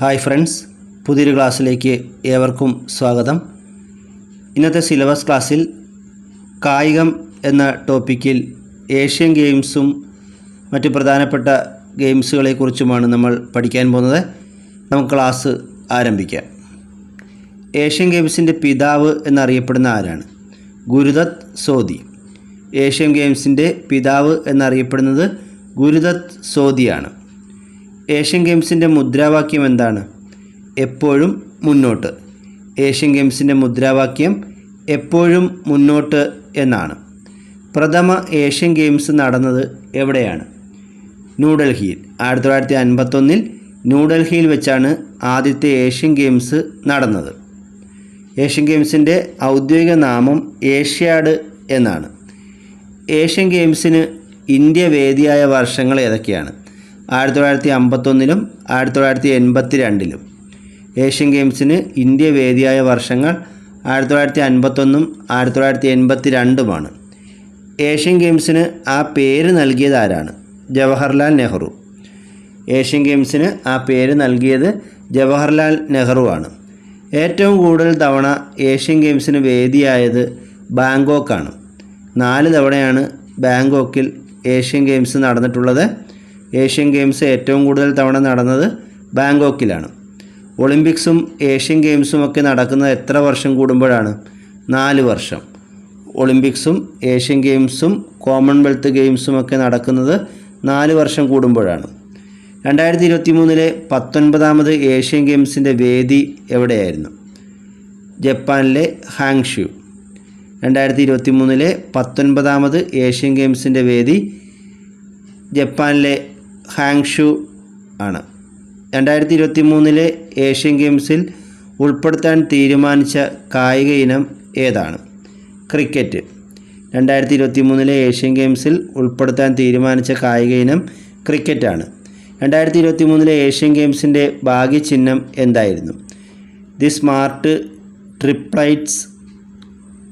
Hi friends പുതിയൊരു ക്ലാസ്സിലേക്ക് ഏവർക്കും സ്വാഗതം. ഇന്നത്തെ സിലബസ് ക്ലാസ്സിൽ കായികം എന്ന ടോപ്പിക്കിൽ ഏഷ്യൻ ഗെയിംസും മറ്റ് പ്രധാനപ്പെട്ട ഗെയിംസുകളെക്കുറിച്ചുമാണ് നമ്മൾ പഠിക്കാൻ പോകുന്നത്. നമുക്ക് ക്ലാസ് ആരംഭിക്കാം. ഏഷ്യൻ ഗെയിംസിന്റെ പിതാവ് എന്നറിയപ്പെടുന്ന ആരാണ്? ഗുരുദത്ത് സോദി. ഏഷ്യൻ ഗെയിംസിന്റെ പിതാവ് എന്നറിയപ്പെടുന്നത് ഗുരുദത്ത് സോദിയാണ്. ഏഷ്യൻ ഗെയിംസിന്റെ മുദ്രാവാക്യം എന്താണ്? എപ്പോഴും മുന്നോട്ട്. ഏഷ്യൻ ഗെയിംസിന്റെ മുദ്രാവാക്യം എപ്പോഴും മുന്നോട്ട് എന്നാണ്. പ്രഥമ ഏഷ്യൻ ഗെയിംസ് നടന്നത് എവിടെയാണ്? ന്യൂഡൽഹിയിൽ. ആയിരത്തി തൊള്ളായിരത്തി അൻപത്തൊന്നിൽ ന്യൂഡൽഹിയിൽ വെച്ചാണ് ആദ്യത്തെ ഏഷ്യൻ ഗെയിംസ് നടന്നത്. ഏഷ്യൻ ഗെയിംസിന്റെ ഔദ്യോഗിക നാമം ഏഷ്യാഡ് എന്നാണ്. ഏഷ്യൻ ഗെയിംസിന് ഇന്ത്യ വേദിയായ വർഷങ്ങൾ ഏതൊക്കെയാണ്? ആയിരത്തി തൊള്ളായിരത്തി അമ്പത്തൊന്നിലും ആയിരത്തി തൊള്ളായിരത്തി എൺപത്തി രണ്ടിലും ഏഷ്യൻ ഗെയിംസിന് ഇന്ത്യ വേദിയായ വർഷങ്ങൾ ആയിരത്തി തൊള്ളായിരത്തി അൻപത്തൊന്നും ആയിരത്തി തൊള്ളായിരത്തി എൺപത്തി രണ്ടുമാണ് ഏഷ്യൻ ഗെയിംസിന് ആ പേര് നൽകിയത് ആരാണ്? ജവഹർലാൽ നെഹ്റു. ഏഷ്യൻ ഗെയിംസിന് ആ പേര് നൽകിയത് ജവഹർലാൽ നെഹ്റു ആണ്. ഏറ്റവും കൂടുതൽ തവണ ഏഷ്യൻ ഗെയിംസിന് വേദിയായത് ബാങ്കോക്കാണ്. നാല് തവണയാണ് ബാങ്കോക്കിൽ ഏഷ്യൻ ഗെയിംസ് നടന്നിട്ടുള്ളത്. ഏഷ്യൻ ഗെയിംസ് ഏറ്റവും കൂടുതൽ തവണ നടന്നത് ബാങ്കോക്കിലാണ്. ഒളിമ്പിക്സും ഏഷ്യൻ ഗെയിംസും ഒക്കെ നടക്കുന്നത് എത്ര വർഷം കൂടുമ്പോഴാണ്? നാല് വർഷം. ഒളിമ്പിക്സും ഏഷ്യൻ ഗെയിംസും കോമൺവെൽത്ത് ഗെയിംസും ഒക്കെ നടക്കുന്നത് നാല് വർഷം കൂടുമ്പോഴാണ്. രണ്ടായിരത്തി ഇരുപത്തി മൂന്നിലെ പത്തൊൻപതാമത് ഏഷ്യൻ ഗെയിംസിന്റെ വേദി എവിടെയായിരുന്നു? ജപ്പാനിലെ ഹാങ്ഷു. രണ്ടായിരത്തി ഇരുപത്തി മൂന്നിലെ പത്തൊൻപതാമത് ഏഷ്യൻ ഗെയിംസിന്റെ വേദി ജപ്പാനിലെ ഹാങ്ഷു ആണ്. രണ്ടായിരത്തി ഇരുപത്തി മൂന്നിലെ ഏഷ്യൻ ഗെയിംസിൽ ഉൾപ്പെടുത്താൻ തീരുമാനിച്ച കായിക ഇനം ഏതാണ്? ക്രിക്കറ്റ്. രണ്ടായിരത്തി ഇരുപത്തി മൂന്നിലെ ഏഷ്യൻ ഗെയിംസിൽ ഉൾപ്പെടുത്താൻ തീരുമാനിച്ച കായിക ഇനം ക്രിക്കറ്റാണ്. രണ്ടായിരത്തി ഇരുപത്തി മൂന്നിലെ ഏഷ്യൻ ഗെയിംസിന്റെ ഭാഗ്യചിഹ്നം എന്തായിരുന്നു? The smart triplets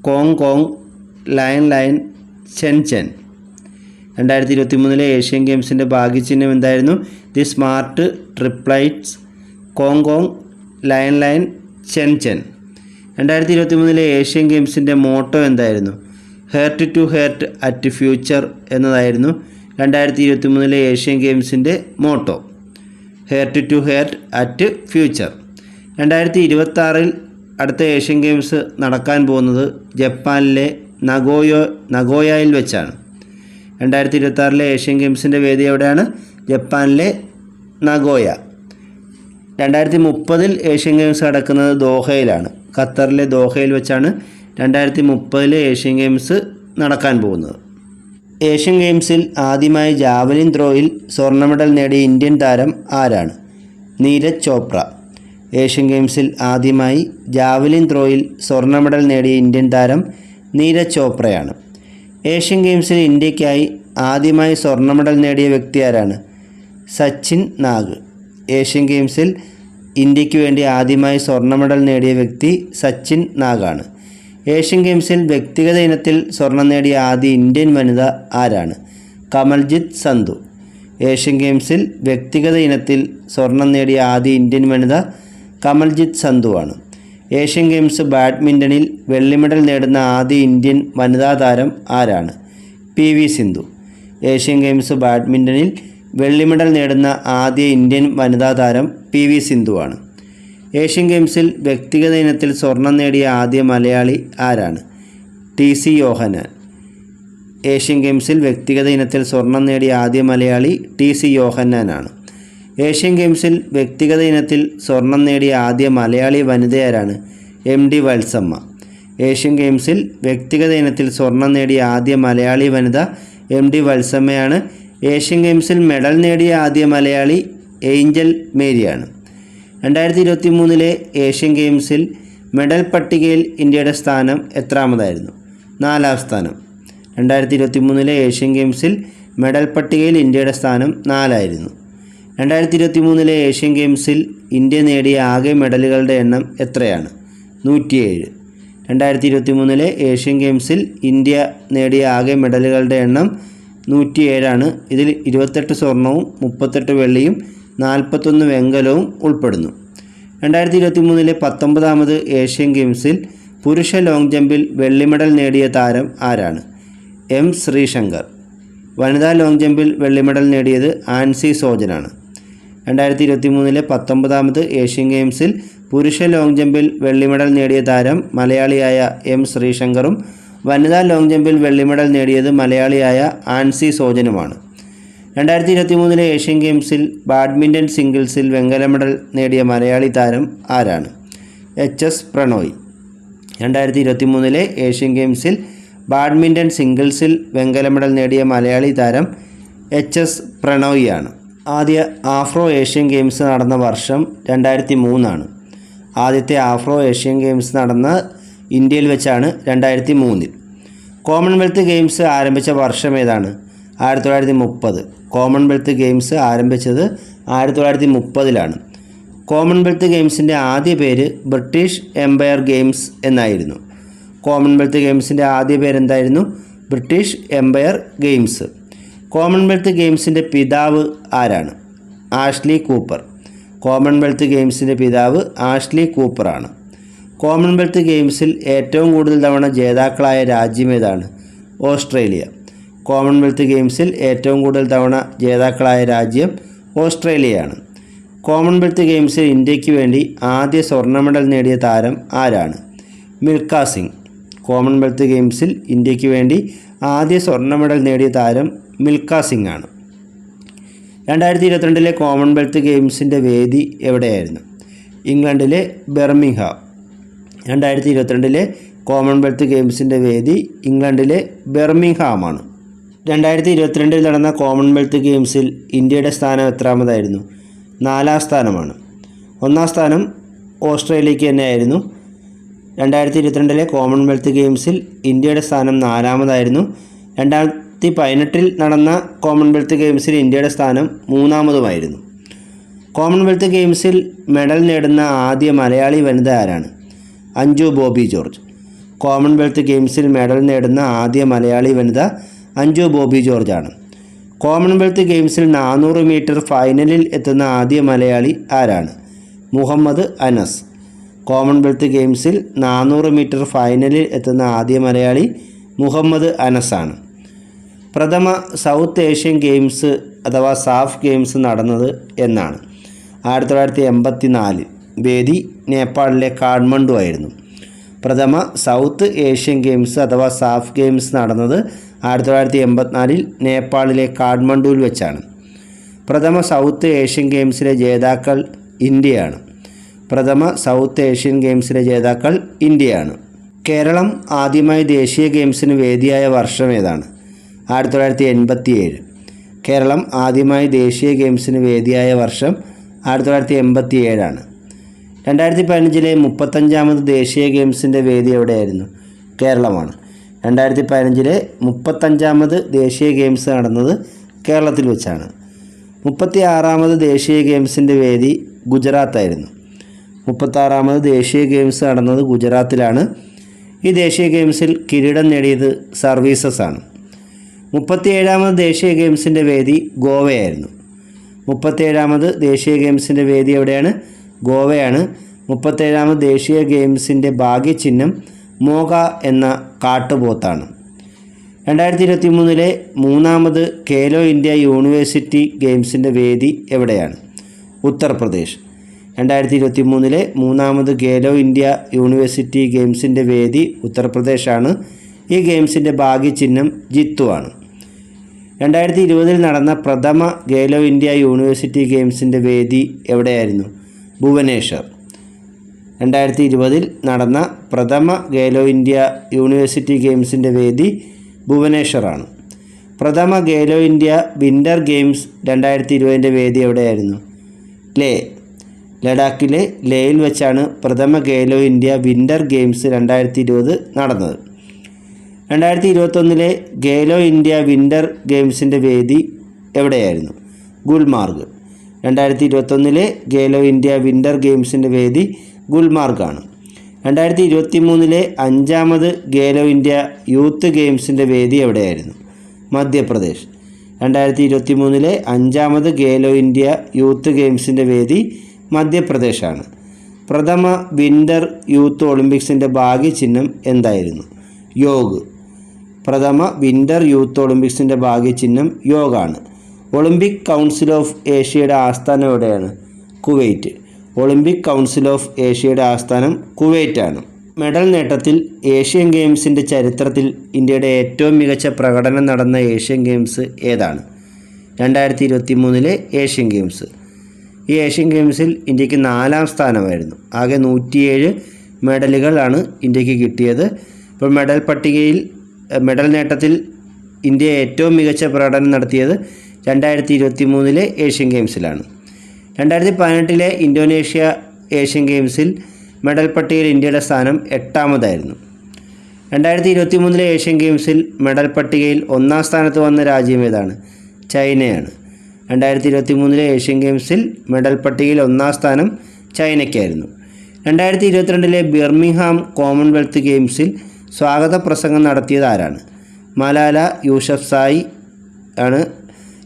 Congcong Lianlian Chenchen രണ്ടായിരത്തി ഇരുപത്തി മൂന്നിലെ ഏഷ്യൻ ഗെയിംസിന്റെ ഭാഗ്യചിഹ്നം എന്തായിരുന്നു? The smart triplets Congcong Lianlian Chen രണ്ടായിരത്തി ഇരുപത്തി മൂന്നിലെ ഏഷ്യൻ ഗെയിംസിന്റെ മോട്ടോ എന്തായിരുന്നു? Heart to heart at future എന്നതായിരുന്നു രണ്ടായിരത്തി ഇരുപത്തി മൂന്നിലെ ഏഷ്യൻ ഗെയിംസിന്റെ motto. Heart to heart at future. രണ്ടായിരത്തി ഇരുപത്താറിൽ അടുത്ത ഏഷ്യൻ ഗെയിംസ് നടക്കാൻ പോകുന്നത് ജപ്പാനിലെ നഗോയോ നഗോയയിൽ വെച്ചാണ്. രണ്ടായിരത്തി ഇരുപത്താറിലെ ഏഷ്യൻ ഗെയിംസിന്റെ വേദി എവിടെയാണ്? ജപ്പാനിലെ നഗോയ. രണ്ടായിരത്തി മുപ്പതിൽ ഏഷ്യൻ ഗെയിംസ് നടക്കുന്നത് ദോഹയിലാണ്. ഖത്തറിലെ ദോഹയിൽ വെച്ചാണ് രണ്ടായിരത്തി മുപ്പതിലെ ഏഷ്യൻ ഗെയിംസ് നടക്കാൻ പോകുന്നത്. ഏഷ്യൻ ഗെയിംസിൽ ആദ്യമായി ജാവലിൻ ത്രോയിൽ സ്വർണ മെഡൽ നേടിയ ഇന്ത്യൻ താരം ആരാണ്? നീരജ് ചോപ്ര. ഏഷ്യൻ ഗെയിംസിൽ ആദ്യമായി ജാവലിൻ ത്രോയിൽ സ്വർണ മെഡൽ നേടിയ ഇന്ത്യൻ താരം നീരജ് ചോപ്രയാണ്. ഏഷ്യൻ ഗെയിംസിൽ ഇന്ത്യക്കായി ആദ്യമായി സ്വർണ മെഡൽ നേടിയ വ്യക്തി ആരാണ്? സച്ചിൻ നാഗ്. ഏഷ്യൻ ഗെയിംസിൽ ഇന്ത്യയ്ക്ക് വേണ്ടി ആദ്യമായി സ്വർണ മെഡൽ നേടിയ വ്യക്തി സച്ചിൻ നാഗാണ്. ഏഷ്യൻ ഗെയിംസിൽ വ്യക്തിഗത ഇനത്തിൽ സ്വർണം നേടിയ ആദ്യ ഇന്ത്യൻ വനിത ആരാണ്? കമൽജിത്ത് സന്ധു. ഏഷ്യൻ ഗെയിംസിൽ വ്യക്തിഗത ഇനത്തിൽ സ്വർണം നേടിയ ആദ്യ ഇന്ത്യൻ വനിത കമൽജിത്ത് സന്ധുവാണ്. ഏഷ്യൻ ഗെയിംസ് ബാഡ്മിന്റണിൽ വെള്ളി മെഡൽ നേടുന്ന ആദ്യ ഇന്ത്യൻ വനിതാ താരം ആരാണ്? P V Sindhu. Asian games ബാഡ്മിന്റണിൽ വെള്ളി മെഡൽ നേടുന്ന ആദ്യ ഇന്ത്യൻ വനിതാ താരം പി വി സിന്ധുവാണ്. ഏഷ്യൻ ഗെയിംസിൽ വ്യക്തിഗത ഇനത്തിൽ സ്വർണം നേടിയ ആദ്യ മലയാളി ആരാണ്? T C Yohanan. ഏഷ്യൻ ഗെയിംസിൽ വ്യക്തിഗത ഇനത്തിൽ സ്വർണം നേടിയ ആദ്യ മലയാളി ടി സി യോഹന്നാനാണ് ഏഷ്യൻ ഗെയിംസിൽ വ്യക്തിഗത ഇനത്തിൽ സ്വർണം നേടിയ ആദ്യ മലയാളി വനിതയാരാണ് എം ഡി വത്സമ്മ. ഏഷ്യൻ ഗെയിംസിൽ വ്യക്തിഗത ഇനത്തിൽ സ്വർണം നേടിയ ആദ്യ മലയാളി വനിത എം ഡി വത്സമ്മയാണ്. ഏഷ്യൻ ഗെയിംസിൽ മെഡൽ നേടിയ ആദ്യ മലയാളി ഏഞ്ചൽ മേരിയാണ്. രണ്ടായിരത്തി ഇരുപത്തി മൂന്നിലെ ഏഷ്യൻ ഗെയിംസിൽ മെഡൽ പട്ടികയിൽ ഇന്ത്യയുടെ സ്ഥാനം എത്രാമതായിരുന്നു? നാലാം സ്ഥാനം. രണ്ടായിരത്തി ഇരുപത്തി മൂന്നിലെ ഏഷ്യൻ ഗെയിംസിൽ മെഡൽ പട്ടികയിൽ ഇന്ത്യയുടെ സ്ഥാനം നാലായിരുന്നു. രണ്ടായിരത്തി ഇരുപത്തി മൂന്നിലെ ഏഷ്യൻ ഗെയിംസിൽ ഇന്ത്യ നേടിയ ആകെ മെഡലുകളുടെ എണ്ണം എത്രയാണ്? നൂറ്റിയേഴ്. രണ്ടായിരത്തി ഇരുപത്തി മൂന്നിലെ ഏഷ്യൻ ഗെയിംസിൽ ഇന്ത്യ നേടിയ ആകെ മെഡലുകളുടെ എണ്ണം നൂറ്റിയേഴാണ്. ഇതിൽ ഇരുപത്തെട്ട് സ്വർണവും മുപ്പത്തെട്ട് വെള്ളിയും നാൽപ്പത്തൊന്ന് വെങ്കലവും ഉൾപ്പെടുന്നു. രണ്ടായിരത്തി ഇരുപത്തി മൂന്നിലെ പത്തൊമ്പതാമത് ഏഷ്യൻ ഗെയിംസിൽ പുരുഷ ലോങ് ജമ്പിൽ വെള്ളി മെഡൽ നേടിയ താരം ആരാണ്? എം ശ്രീശങ്കർ. വനിതാ ലോങ് ജമ്പിൽ വെള്ളി മെഡൽ നേടിയത് ആൻസി സോജനാണ്. രണ്ടായിരത്തി ഇരുപത്തി മൂന്നിലെ പത്തൊമ്പതാമത് ഏഷ്യൻ ഗെയിംസിൽ പുരുഷ ലോങ് ജമ്പിൽ വെള്ളി മെഡൽ നേടിയ താരം മലയാളിയായ എം ശ്രീശങ്കറും വനിതാ ലോങ് ജമ്പിൽ വെള്ളി മെഡൽ നേടിയത് മലയാളിയായ ആൻസി സോജനുമാണ്. രണ്ടായിരത്തി ഇരുപത്തി മൂന്നിലെ ഏഷ്യൻ ഗെയിംസിൽ ബാഡ്മിന്റൺ സിംഗിൾസിൽ വെങ്കല മെഡൽ നേടിയ മലയാളി താരം ആരാണ്? H S Prannoy. രണ്ടായിരത്തി ഇരുപത്തി മൂന്നിലെ ഏഷ്യൻ ഗെയിംസിൽ ബാഡ്മിന്റൺ സിംഗിൾസിൽ വെങ്കല മെഡൽ നേടിയ മലയാളി താരം എച്ച് എസ് പ്രണോയിയാണ്. ആദ്യ ആഫ്രോ ഏഷ്യൻ ഗെയിംസ് നടന്ന വർഷം രണ്ടായിരത്തി മൂന്നാണ് ആദ്യത്തെ ആഫ്രോ ഏഷ്യൻ ഗെയിംസ് നടന്ന ഇന്ത്യയിൽ വെച്ചാണ് രണ്ടായിരത്തി മൂന്നിൽ കോമൺവെൽത്ത് ഗെയിംസ് ആരംഭിച്ച വർഷം ഏതാണ്? ആയിരത്തി തൊള്ളായിരത്തി മുപ്പത് കോമൺവെൽത്ത് ഗെയിംസ് ആരംഭിച്ചത് ആയിരത്തി തൊള്ളായിരത്തി മുപ്പതിലാണ് കോമൺവെൽത്ത് ഗെയിംസിന്റെ ആദ്യ പേര് ബ്രിട്ടീഷ് എംപയർ ഗെയിംസ് എന്നായിരുന്നു. കോമൺവെൽത്ത് ഗെയിംസിന്റെ ആദ്യ പേരെന്തായിരുന്നു? British Empire Games. കോമൺവെൽത്ത് ഗെയിംസിന്റെ പിതാവ് ആരാണ്? Ashley Cooper. കോമൺവെൽത്ത് ഗെയിംസിന്റെ പിതാവ് ആഷ്ലി കൂപ്പറാണ്. കോമൺവെൽത്ത് ഗെയിംസിൽ ഏറ്റവും കൂടുതൽ തവണ ജേതാക്കളായ രാജ്യം ഏതാണ്? ഓസ്ട്രേലിയ. കോമൺവെൽത്ത് ഗെയിംസിൽ ഏറ്റവും കൂടുതൽ തവണ ജേതാക്കളായ രാജ്യം ഓസ്ട്രേലിയയാണ്. കോമൺവെൽത്ത് ഗെയിംസിൽ ഇന്ത്യയ്ക്ക് വേണ്ടി ആദ്യ സ്വർണ മെഡൽ നേടിയ താരം ആരാണ്? മിൽഖ സിംഗ്. കോമൺവെൽത്ത് ഗെയിംസിൽ ഇന്ത്യയ്ക്ക് വേണ്ടി ആദ്യ സ്വർണ മെഡൽ നേടിയ താരം മിൽഖ സിംഗ് ആണ്. രണ്ടായിരത്തി ഇരുപത്തിരണ്ടിലെ കോമൺവെൽത്ത് ഗെയിംസിന്റെ വേദി എവിടെയായിരുന്നു? ഇംഗ്ലണ്ടിലെ ബെർമിംഗ്ഹാം. രണ്ടായിരത്തി ഇരുപത്തിരണ്ടിലെ കോമൺവെൽത്ത് ഗെയിംസിന്റെ വേദി ഇംഗ്ലണ്ടിലെ ബെർമിംഗ്ഹാമാണ് രണ്ടായിരത്തി ഇരുപത്തിരണ്ടിൽ നടന്ന കോമൺവെൽത്ത് ഗെയിംസിൽ ഇന്ത്യയുടെ സ്ഥാനം എത്രാമതായിരുന്നു? നാലാം സ്ഥാനമാണ്. ഒന്നാം സ്ഥാനം ഓസ്ട്രേലിയയ്ക്ക് തന്നെയായിരുന്നു. രണ്ടായിരത്തി ഇരുപത്തിരണ്ടിലെ കോമൺവെൽത്ത് ഗെയിംസിൽ ഇന്ത്യയുടെ സ്ഥാനം നാലാമതായിരുന്നു. രണ്ടായിരത്തി പതിനെട്ടിൽ നടന്ന കോമൺവെൽത്ത് ഗെയിംസിൽ ഇന്ത്യയുടെ സ്ഥാനം മൂന്നാമതുമായിരുന്നു. കോമൺവെൽത്ത് ഗെയിംസിൽ മെഡൽ നേടുന്ന ആദ്യ മലയാളി വനിത ആരാണ്? അഞ്ജു ബോബി ജോർജ്. കോമൺവെൽത്ത് ഗെയിംസിൽ മെഡൽ നേടുന്ന ആദ്യ മലയാളി വനിത അഞ്ജു ബോബി ജോർജാണ് കോമൺവെൽത്ത് ഗെയിംസിൽ നാനൂറ് മീറ്റർ ഫൈനലിൽ എത്തുന്ന ആദ്യ മലയാളി ആരാണ്? മുഹമ്മദ് അനസ്. കോമൺവെൽത്ത് ഗെയിംസിൽ നാനൂറ് മീറ്റർ ഫൈനലിൽ എത്തുന്ന ആദ്യ മലയാളി മുഹമ്മദ് അനസാണ് പ്രഥമ സൗത്ത് ഏഷ്യൻ ഗെയിംസ് അഥവാ സാഫ് ഗെയിംസ് നടന്നത് എന്നാണ്. ആയിരത്തി തൊള്ളായിരത്തി എൺപത്തി നാലിൽ വേദി നേപ്പാളിലെ കാഠ്മണ്ഡു ആയിരുന്നു. പ്രഥമ സൗത്ത് ഏഷ്യൻ ഗെയിംസ് അഥവാ സാഫ് ഗെയിംസ് നടന്നത് ആയിരത്തി തൊള്ളായിരത്തി എൺപത്തിനാലിൽ നേപ്പാളിലെ കാഠ്മണ്ഡുവിൽ വെച്ചാണ്. പ്രഥമ സൗത്ത് ഏഷ്യൻ ഗെയിംസിലെ ജേതാക്കൾ ഇന്ത്യയാണ്. പ്രഥമ സൗത്ത് ഏഷ്യൻ ഗെയിംസിലെ ജേതാക്കൾ ഇന്ത്യയാണ്. കേരളം ആദ്യമായി ദേശീയ ഗെയിംസിന് വേദിയായ വർഷം ഏതാണ്? ആയിരത്തി തൊള്ളായിരത്തി എൺപത്തി ഏഴ് കേരളം ആദ്യമായി ദേശീയ ഗെയിംസിന് വേദിയായ വർഷം ആയിരത്തി തൊള്ളായിരത്തി എൺപത്തി ഏഴാണ് രണ്ടായിരത്തി പതിനഞ്ചിലെ മുപ്പത്തഞ്ചാമത് ദേശീയ ഗെയിംസിന്റെ വേദി എവിടെയായിരുന്നു? കേരളമാണ്. രണ്ടായിരത്തി പതിനഞ്ചിലെ മുപ്പത്തഞ്ചാമത് ദേശീയ ഗെയിംസ് നടന്നത് കേരളത്തിൽ വെച്ചാണ്. മുപ്പത്തി ആറാമത് ദേശീയ ഗെയിംസിന്റെ വേദി ഗുജറാത്തായിരുന്നു. മുപ്പത്താറാമത് ദേശീയ ഗെയിംസ് നടന്നത് ഗുജറാത്തിലാണ്. ഈ ദേശീയ ഗെയിംസിൽ കിരീടം നേടിയത് സർവീസസ് ആണ്. മുപ്പത്തിയേഴാമത് ദേശീയ ഗെയിംസിന്റെ വേദി ഗോവയായിരുന്നു. മുപ്പത്തേഴാമത് ദേശീയ ഗെയിംസിന്റെ വേദി എവിടെയാണ്? ഗോവയാണ്. മുപ്പത്തേഴാമത് ദേശീയ ഗെയിംസിന്റെ ഭാഗ്യചിഹ്നം മോഗ എന്ന കാട്ടുപോത്താണ്. രണ്ടായിരത്തി ഇരുപത്തി മൂന്നിലെ മൂന്നാമത് ഖേലോ ഇന്ത്യ യൂണിവേഴ്സിറ്റി ഗെയിംസിന്റെ വേദി എവിടെയാണ്? ഉത്തർപ്രദേശ്. രണ്ടായിരത്തി ഇരുപത്തി മൂന്നിലെ മൂന്നാമത് ഖേലോ ഇന്ത്യ യൂണിവേഴ്സിറ്റി ഗെയിംസിന്റെ വേദി ഉത്തർപ്രദേശാണ്. ഈ ഗെയിംസിന്റെ ഭാഗ്യചിഹ്നം ജിത്തു ആണ്. രണ്ടായിരത്തി ഇരുപതിൽ നടന്ന പ്രഥമ ഖേലോ ഇന്ത്യ യൂണിവേഴ്സിറ്റി ഗെയിംസിന്റെ വേദി എവിടെയായിരുന്നു? ഭുവനേശ്വർ. രണ്ടായിരത്തി ഇരുപതിൽ നടന്ന പ്രഥമ ഖേലോ ഇന്ത്യ യൂണിവേഴ്സിറ്റി ഗെയിംസിന്റെ വേദി ഭുവനേശ്വറാണ്. പ്രഥമ ഖേലോ ഇന്ത്യ വിന്റർ ഗെയിംസ് രണ്ടായിരത്തി ഇരുപതിന്റെ വേദി എവിടെയായിരുന്നു? ലേ ലഡാക്കിലെ ലേയിൽ വെച്ചാണ് പ്രഥമ ഖേലോ ഇന്ത്യ വിന്റർ ഗെയിംസ് രണ്ടായിരത്തി ഇരുപത് നടന്നത്. രണ്ടായിരത്തി ഇരുപത്തൊന്നിലെ ഗേലോ ഇന്ത്യ വിന്റർ ഗെയിംസിന്റെ വേദി എവിടെയായിരുന്നു? ഗുൽമാർഗ്. രണ്ടായിരത്തി ഇരുപത്തൊന്നിലെ ഗേലോ ഇന്ത്യ വിന്റർ ഗെയിംസിന്റെ വേദി ഗുൽമാർഗാണ്. രണ്ടായിരത്തി ഇരുപത്തി മൂന്നിലെ അഞ്ചാമത് ഗേലോ ഇന്ത്യ യൂത്ത് ഗെയിംസിന്റെ വേദി എവിടെയായിരുന്നു? മധ്യപ്രദേശ്. രണ്ടായിരത്തി ഇരുപത്തി മൂന്നിലെ അഞ്ചാമത് ഗേലോ ഇന്ത്യ യൂത്ത് ഗെയിംസിന്റെ വേദി മധ്യപ്രദേശാണ്. പ്രഥമ വിന്റർ യൂത്ത് ഒളിമ്പിക്സിന്റെ ഭാഗ്യചിഹ്നം എന്തായിരുന്നു? യോഗ്. പ്രഥമ വിന്റർ യൂത്ത് ഒളിമ്പിക്സിന്റെ ഭാഗ്യചിഹ്നം യോഗാണ്. ഒളിമ്പിക് കൗൺസിൽ ഓഫ് ഏഷ്യയുടെ ആസ്ഥാനം എവിടെയാണ്? കുവൈറ്റ്. ഒളിമ്പിക് കൗൺസിൽ ഓഫ് ഏഷ്യയുടെ ആസ്ഥാനം കുവൈറ്റാണ്. മെഡൽ നേട്ടത്തിൽ ഏഷ്യൻ ഗെയിംസിന്റെ ചരിത്രത്തിൽ ഇന്ത്യയുടെ ഏറ്റവും മികച്ച പ്രകടനം നടന്ന ഏഷ്യൻ ഗെയിംസ് ഏതാണ്? രണ്ടായിരത്തി ഇരുപത്തി മൂന്നിലെ ഏഷ്യൻ ഗെയിംസ്. ഈ ഏഷ്യൻ ഗെയിംസിൽ ഇന്ത്യയ്ക്ക് നാലാം സ്ഥാനമായിരുന്നു. ആകെ നൂറ്റിയേഴ് മെഡലുകളാണ് ഇന്ത്യയ്ക്ക് കിട്ടിയത്. ഇപ്പോൾ മെഡൽ പട്ടികയിൽ മെഡൽ നേട്ടത്തിൽ ഇന്ത്യ ഏറ്റവും മികച്ച പ്രകടനം നടത്തിയത് രണ്ടായിരത്തി ഇരുപത്തി മൂന്നിലെ ഏഷ്യൻ ഗെയിംസിലാണ്. രണ്ടായിരത്തി പതിനെട്ടിലെ ഇന്തോനേഷ്യ ഏഷ്യൻ ഗെയിംസിൽ മെഡൽ പട്ടികയിൽ ഇന്ത്യയുടെ സ്ഥാനം എട്ടാമതായിരുന്നു. രണ്ടായിരത്തി ഇരുപത്തി മൂന്നിലെ ഏഷ്യൻ ഗെയിംസിൽ മെഡൽ പട്ടികയിൽ ഒന്നാം സ്ഥാനത്ത് വന്ന രാജ്യം ഏതാണ്? ചൈനയാണ്. രണ്ടായിരത്തി ഇരുപത്തി മൂന്നിലെ ഏഷ്യൻ ഗെയിംസിൽ മെഡൽ പട്ടികയിൽ ഒന്നാം സ്ഥാനം ചൈനയ്ക്കായിരുന്നു. രണ്ടായിരത്തി ഇരുപത്തിരണ്ടിലെ ബിർമിംഗ്ഹാം കോമൺവെൽത്ത് ഗെയിംസിൽ സ്വാഗത പ്രസംഗം നടത്തിയത് ആരാണ്? മലാല യൂഷഫ് സായി ആണ്.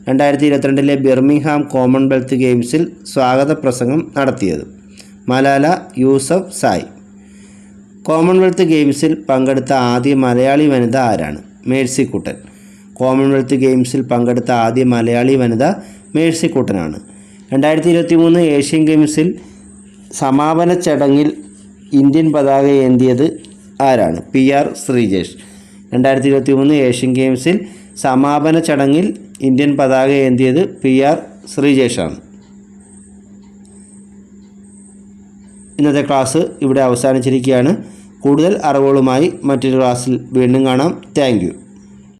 രണ്ടായിരത്തി ഇരുപത്തിരണ്ടിലെ ബിർമിംഗ്ഹാം കോമൺവെൽത്ത് ഗെയിംസിൽ സ്വാഗത പ്രസംഗം നടത്തിയത് മലാല യൂസഫ് സായി. കോമൺവെൽത്ത് ഗെയിംസിൽ പങ്കെടുത്ത ആദ്യ മലയാളി വനിത ആരാണ്? മേഴ്സി കുട്ടൻ കോമൺവെൽത്ത് ഗെയിംസിൽ പങ്കെടുത്ത ആദ്യ മലയാളി വനിത മേഴ്സി കുട്ടനാണ് രണ്ടായിരത്തി ഇരുപത്തി മൂന്ന് ഏഷ്യൻ ഗെയിംസിൽ സമാപന ചടങ്ങിൽ ഇന്ത്യൻ പതാക ഏന്തിയത് ആരാണ്? P R Sreejesh. രണ്ടായിരത്തി ഇരുപത്തി മൂന്ന് ഏഷ്യൻ ഗെയിംസിൽ സമാപന ചടങ്ങിൽ ഇന്ത്യൻ പതാക ഏന്തിയത് പി ആർ ശ്രീജേഷാണ്. ഇന്നത്തെ ക്ലാസ് ഇവിടെ അവസാനിച്ചിരിക്കുകയാണ്. കൂടുതൽ അറിവുകളുമായി മറ്റൊരു ക്ലാസ്സിൽ വീണ്ടും കാണാം. താങ്ക്